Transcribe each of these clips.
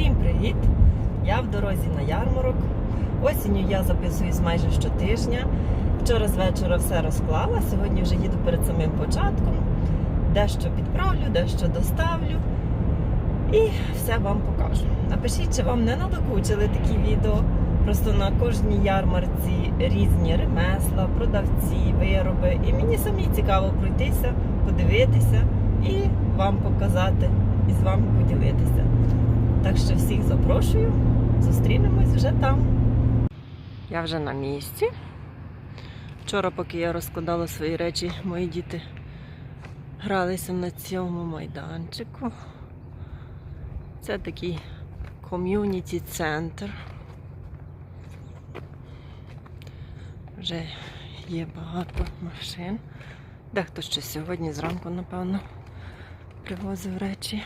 Всім привіт! Я в дорозі на ярмарок. Осінню я записуюсь майже щотижня. Вчора з вечора все розклала. Сьогодні вже їду перед самим початком. Дещо підправлю, дещо доставлю. І все вам покажу. Напишіть, чи вам не надокучили такі відео. Просто на кожній ярмарці різні ремесла, продавці, вироби. І мені самі цікаво пройтися, подивитися і вам показати, і з вами поділитися. Так що всіх запрошую, зустрінемось вже там. Я вже на місці. Вчора, поки я розкладала свої речі, мої діти гралися на цьому майданчику. Це такий ком'юніті центр. Вже є багато машин. Дехто ще сьогодні зранку, напевно, привозив речі.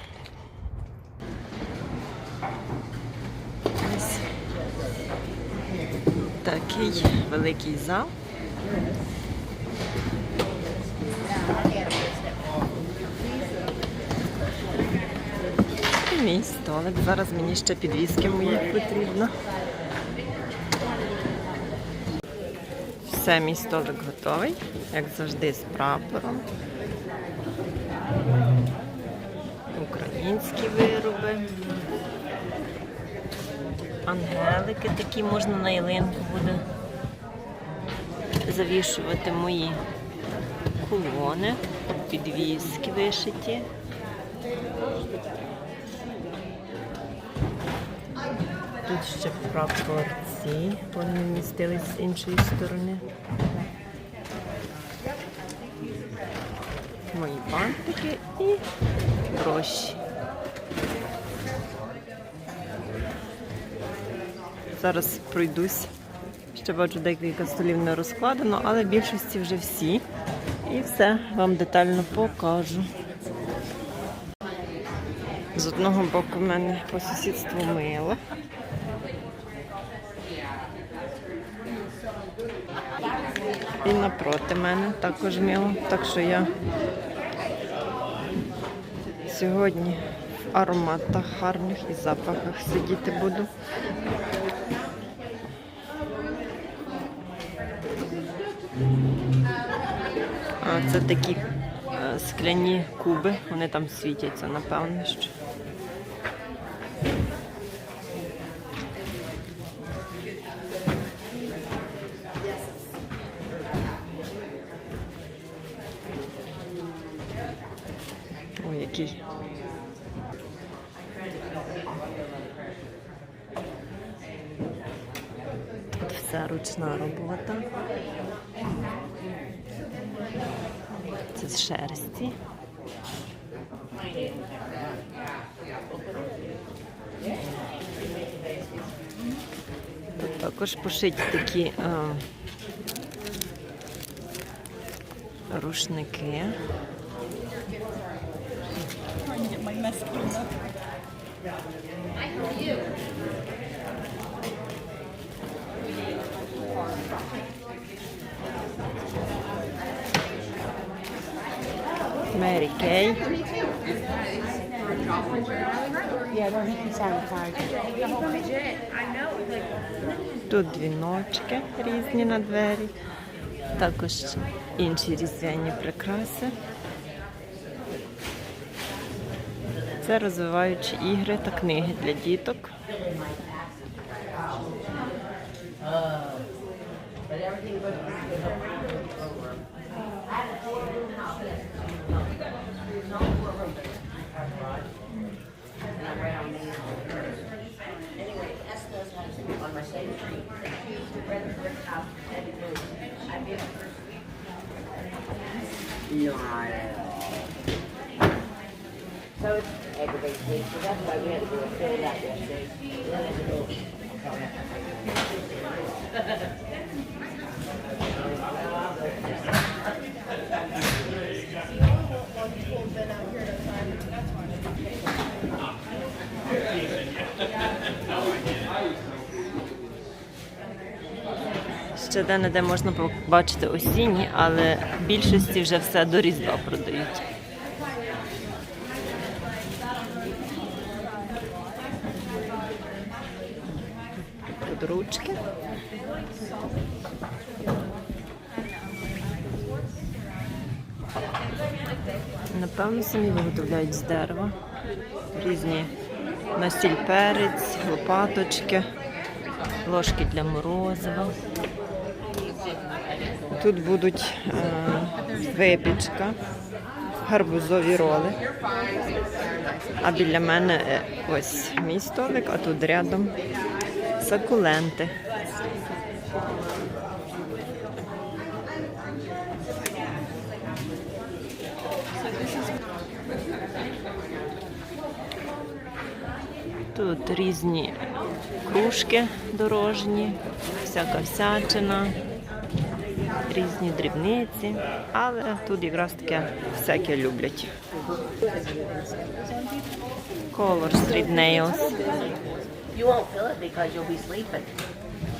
Такий великий зал. І мій столик. Зараз мені ще підвіски мої потрібно. Все, мій столик готовий, як завжди, з прапором. Українські вироби. Ангелики такі можна на ялинку буде завішувати мої колони, підвіски вишиті. Тут ще прапорці, вони містились з іншої сторони. Мої бантики і гроші. Зараз пройдусь. Ще бачу декілька столів не розкладено, але в більшості вже всі. І все вам детально покажу. З одного боку в мене по сусідству мило. І напроти мене також мило. Так що я сьогодні в ароматах гарних і запахах сидіти буду. Це такі е, скляні куби, вони там світяться, напевно. що. Ой, який. Тут все ручна робота. Це з шерсті. Тут також пошиті такі а, рушники. Кей. Yeah, don't hit the sound card. Тут дзвіночки різні на двері. Також інші різдвяні прикраси. Це розвиваючі ігри та книги для діток. So it's paid, so that's why we had to do a fill out yesterday. Ще де-не-де можна побачити осінні, але в більшості вже все до Різдва продають. Тут ручки. Напевно, самі виготовляють з дерева. Різні настіль перець, лопаточки, ложки для морозива. Тут будуть е, випічка, гарбузові роли. А біля мене е, ось мій столик, а тут рядом сакуленти. Тут різні кружки дорожні, всяка всячина, різні дрібниці, але тут якраз таке всяке люблять. Color Street Nails.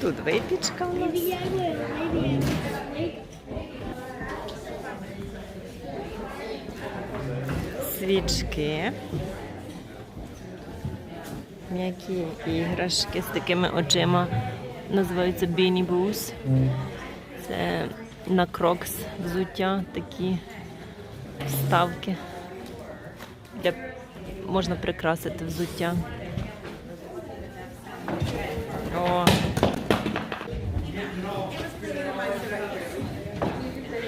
Тут випічка у нас. Свічки. М'які іграшки з такими очима називаються Beanie Boos. Це на крокс взуття такі вставки. Для... Можна прикрасити взуття. О.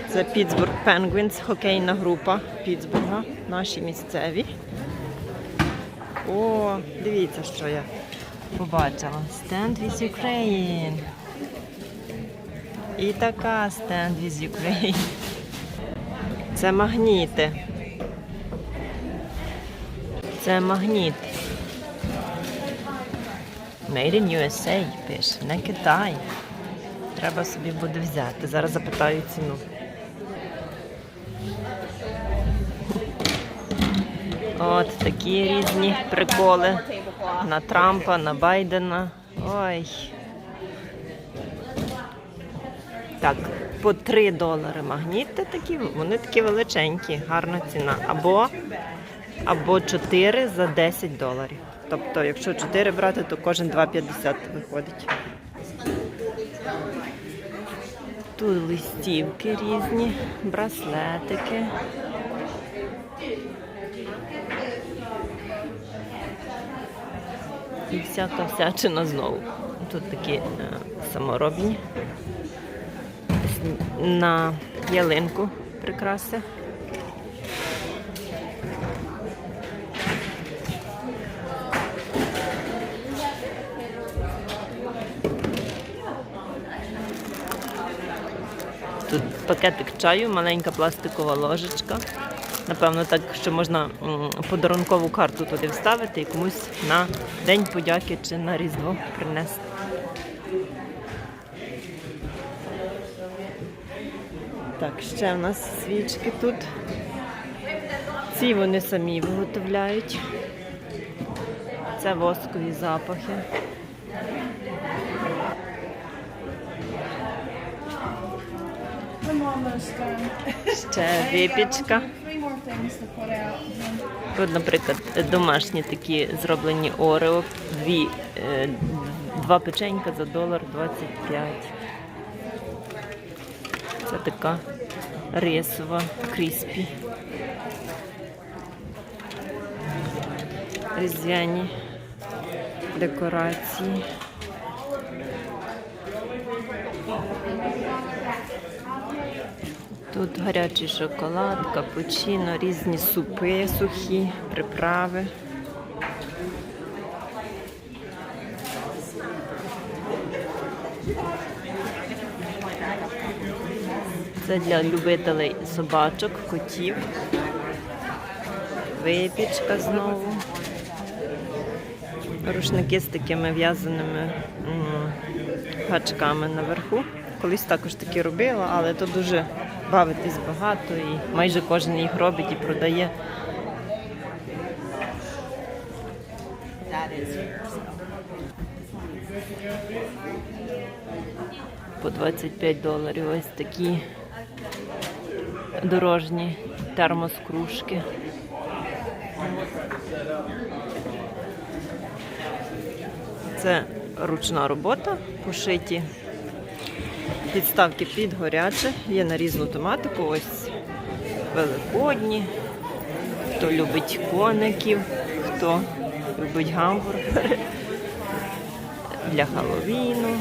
Це Pittsburgh Penguins, хокейна група Пітсбурга, наші місцеві. О, дивіться, що я побачила. Stand with Ukraine. І така Stand with Ukraine. Це магніти. Це магніт. Made in USA, пише, не Китай. Треба собі буде взяти. Зараз запитаю ціну. От такі різні приколи на Трампа, на Байдена. Ой. Так, по 3 долари магніти такі, вони такі величенькі, гарна ціна. Або, або 4 за 10 доларів. Тобто, якщо 4 брати, то кожен 2,50 виходить. Тут листівки різні, браслетики. І всяка всячина знову. Тут такі е, саморобні. На ялинку прикраси. Тут пакетик чаю, маленька пластикова ложечка. Напевно, так, що можна подарункову карту туди вставити і комусь на День подяки чи на Різдво принести. Так, ще в нас свічки тут. Ці вони самі виготовляють. Це воскові запахи. Ще випічка. Тут, наприклад, домашні такі зроблені орео, дві, е, два печенька за долар 25. Це така рисова, кріспі. Різдвяні декорації. Тут гарячий шоколад, капучино, різні супи сухі, приправи. Це для любителей собачок, котів. Випічка знову. Рушники з такими в'язаними гачками наверху. Колись також такі робила, але то дуже бавитись багато і майже кожен їх робить і продає. По 25 доларів ось такі дорожні термоскружки. Це ручна робота, пошиті підставки під горяче, є на різну тематику. Ось великодні, хто любить коників, хто любить гамбургери для Хеллоуіну,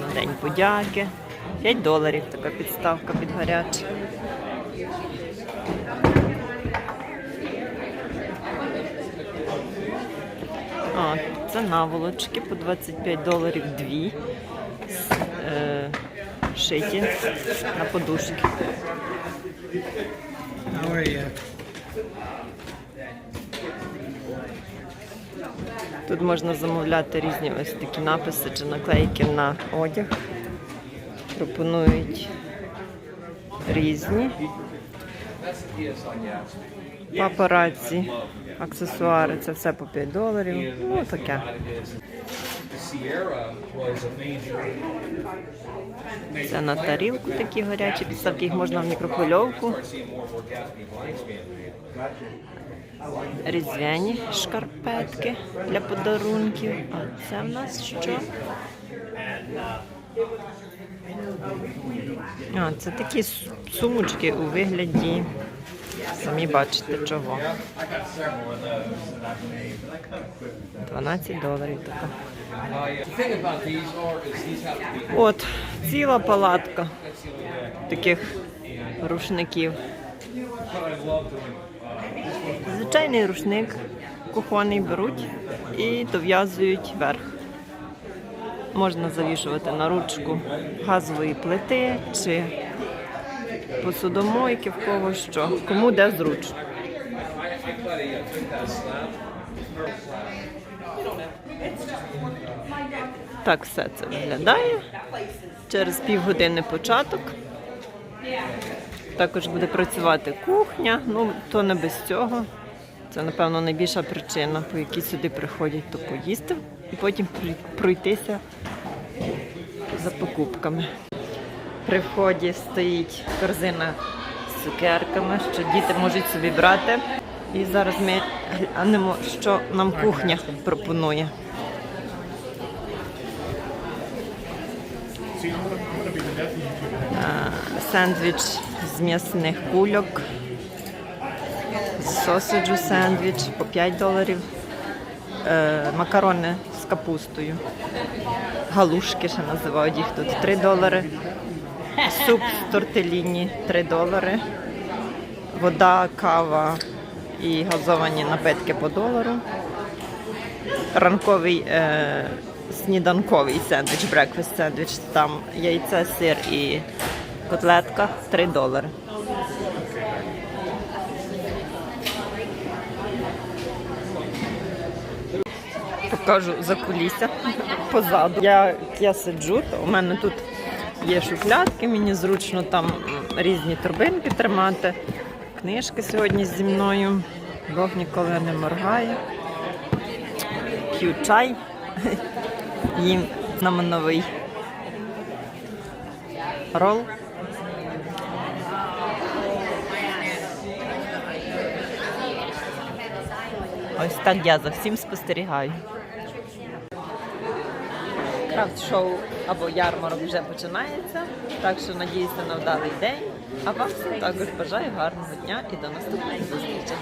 на День подяки. 5 доларів така підставка під гаряче. А, це наволочки по 25 доларів дві. Е, шиті на подушки. Тут можна замовляти різні ось такі написи чи наклейки на одяг. Пропонують різні папараці, аксесуари. Це все по 5 доларів. Ну таке. Це на тарілку такі гарячі підставки, їх можна в мікрохвильовку. Різдвяні шкарпетки для подарунків. А це в нас що? А, це такі сумочки у вигляді. Самі бачите чого. 12 доларів така. От, ціла палатка таких рушників. Звичайний рушник кухонний беруть і дов'язують верх. Можна завішувати на ручку газової плити чи посудомойки, в кого що, кому де зручно. Так все це виглядає. Через півгодини початок. Також буде працювати кухня, ну то не без цього. Це, напевно, найбільша причина, по якій сюди приходять, то поїсти і потім пройтися за покупками. При вході стоїть корзина з цукерками, що діти можуть собі брати. І зараз ми глянемо, що нам кухня пропонує. Сендвіч з м'ясних кульок, сосиджу сендвіч по 5 доларів, е, макарони капустою, галушки ще називають їх тут. 3 долари, суп з тортеліні 3 долари, вода, кава і газовані напитки по долару. Ранковий е, сніданковий сендвіч, брекфаст сендвіч, там яйце, сир і котлетка 3 долари. Покажу за кулісся позаду. Як я сиджу, то у мене тут є шухлядки, мені зручно там різні торбинки тримати. Книжки сьогодні зі мною. Бог ніколи не моргає. П'ю чай. Їм нам новий рол. Ось так я за всім спостерігаю. Крафт-шоу або ярмарок вже починається, так що надіюся на вдалий день. А вам також бажаю гарного дня і до наступної зустрічі.